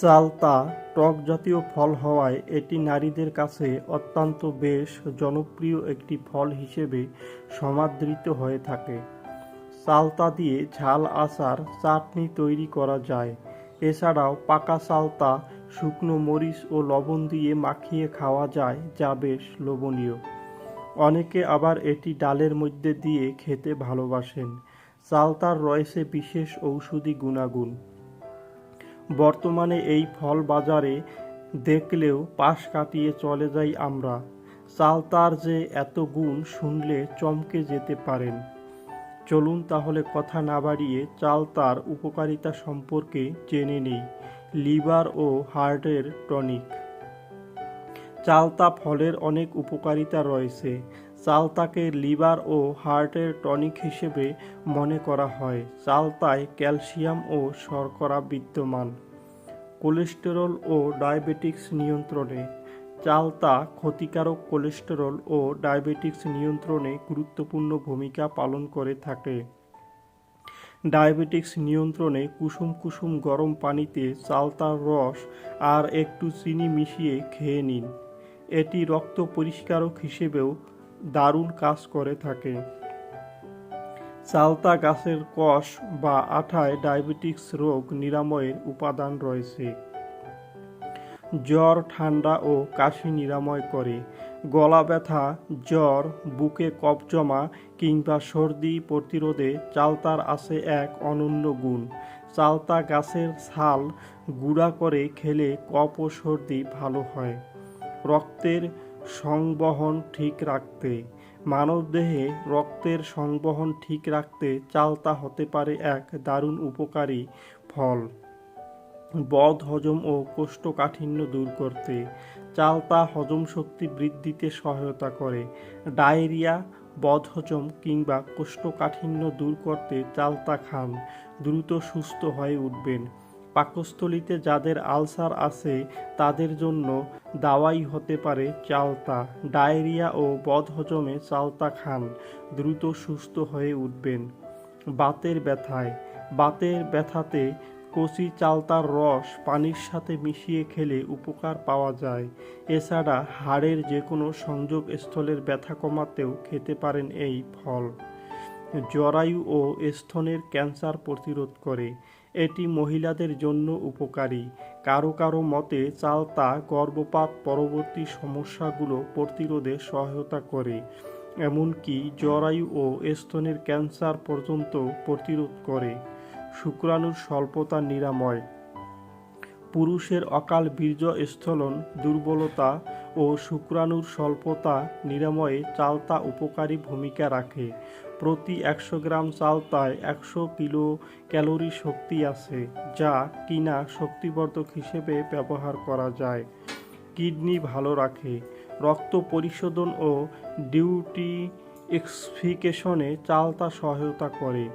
চালতা টক জাতীয় ফল হওয়ায় এটি নারীদের কাছে অত্যন্ত বেশ জনপ্রিয় একটি ফল হিসেবে সমাদৃত হয়ে থাকে। চালতা দিয়ে ঝাল আচার চাটনি তৈরি করা যায়। এছাড়াও পাকা চালতা, শুকনো মরিচ ও লবণ দিয়ে মাখিয়ে খাওয়া যায়, যা বেশ লোভনীয়। অনেকে আবার এটি ডালের মধ্যে দিয়ে খেতে ভালোবাসেন। চালতার রয়েছে বিশেষ ঔষধি গুণাগুণ। বর্তমানে এই ফল বাজারে দেখলেও পাশ কাটিয়ে চলে যাই আমরা। চালতার যে এত গুণ শুনলে চমকে যেতে পারেন। চলুন তাহলে কথা না বাড়িয়ে চালতার উপকারিতা সম্পর্কে জেনে নিই। লিভার ও হার্টের টনিক। চালতা ফলের অনেক উপকারিতা রয়েছে। চালতাকে লিভার ও হার্টের টনিক হিসেবে মনে করা হয়। চালতায় ক্যালসিয়াম ও শর্করা বিদ্যমান। কোলেস্টেরল ও ডায়াবেটিক্স নিয়ন্ত্রণে। চালতা ক্ষতিকারক কোলেস্টেরল ও ডায়াবেটিক্স নিয়ন্ত্রণে গুরুত্বপূর্ণ ভূমিকা পালন করে থাকে। ডায়াবেটিক্স নিয়ন্ত্রণে কুসুম কুসুম গরম পানিতে চালতার রস আর একটু চিনি মিশিয়ে খেয়ে নিন। এটি রক্ত পরিষ্কারক হিসেবেও দারুণ কাজ করে থাকে। চালতা গাছের কষ বা আঠায় ডায়াবেটিক্স রোগ নিরাময়ের উপাদান রয়েছে। জ্বর, ঠান্ডা ও কাশি নিরাময় করে। গলা ব্যথা, জ্বর, বুকে কফ জমা কিংবা সর্দি প্রতিরোধে চালতার আছে এক অনন্য গুণ। চালতা গাছের ছাল গুঁড়া করে খেলে কফ ও সর্দি ভালো হয়। রক্তের সংবহন ঠিক রাখতে, মানবদেহে রক্তের সংবহন ঠিক রাখতে চালতা হতে পারে এক দারুণ উপকারী ফল। বদ হজম ও কোষ্ঠকাঠিন্য দূর করতে, চালতা হজম শক্তি বৃদ্ধিতে সহায়তা করে। ডায়রিয়া বদহজম কিংবা কোষ্ঠকাঠিন্য দূর করতে চালতা খান, দ্রুত সুস্থ হয়ে উঠবেন। পাকস্থলিতে যাদের আলসার আছে, তাদের জন্য দাওয়াই হতে পারে চালতা, ডায়রিয়া ও বদহজমে চালতা খান। দ্রুত সুস্থ হয়ে উঠবেন। বাতের ব্যথায়। বাতের ব্যথাতে কচি চালতার রস পানির সাথে মিশিয়ে খেলে উপকার পাওয়া যায়। এছাড়া হাড়ের যে কোনো সংযোগ স্থলের ব্যথা কমাতেও খেতে পারেন এই ফল। জরায়ু ও স্তনের ক্যান্সার প্রতিরোধ করে। এটি মহিলাদের জন্য উপকারী। কারও কারও মতে চালতা গর্ভপাত পরবর্তী সমস্যাগুলো প্রতিরোধে সহায়তা করে, এমনকি জরায়ু ও স্তনের ক্যান্সার পর্যন্ত প্রতিরোধ করে। শুক্রাণুর স্বল্পতা নিরাময়। পুরুষের অকাল বীর্য স্থলন দুর্বলতা ও শুক্রাণুর স্বল্পতা নিরাময়ে চালতা উপকারী ভূমিকা রাখে। প্রতি একশো গ্রাম চালতায় একশো কিলো ক্যালোরি শক্তি আছে, যা কিনা শক্তিবর্ধক হিসেবে ব্যবহার করা যায়। কিডনি ভালো রাখে। রক্ত পরিশোধন ও ডিউটি এক্সফিকেশনে চালতা সহায়তা করে।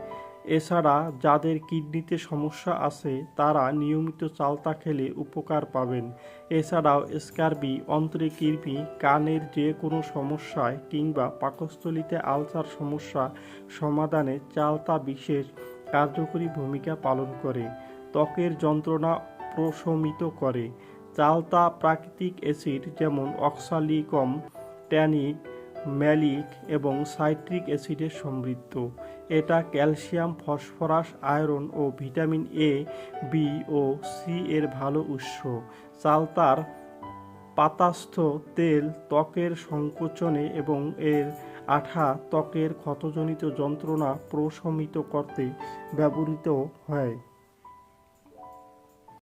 এছাড়া যাদের কিডনিতে সমস্যা আছে, তারা নিয়মিত চালতা খেলে উপকার পাবেন। এছাড়াও স্কারবি অন্ত্রে কৃমি কানের যে কোনো সমস্যায় কিংবা পাকস্থলিতে আলসার সমস্যা সমাধানে চালতা বিশেষ কার্যকরী ভূমিকা পালন করে। ত্বকের যন্ত্রণা প্রশমিত করে। চালতা প্রাকৃতিক অ্যাসিড যেমন অক্সালিকম, ট্যানিক, ম্যালিক এবং সাইট্রিক অ্যাসিডে সমৃদ্ধ। এটা ক্যালসিয়াম, ফসফরাস, আয়রন ও ভিটামিন এ বি ও সি এর ভালো উৎস। চালতার পাতাস্থ তেল ত্বকের সংকোচনে এবং এর আঠা ত্বকের ক্ষতজনিত যন্ত্রণা প্রশমিত করতে ব্যবহৃত হয়।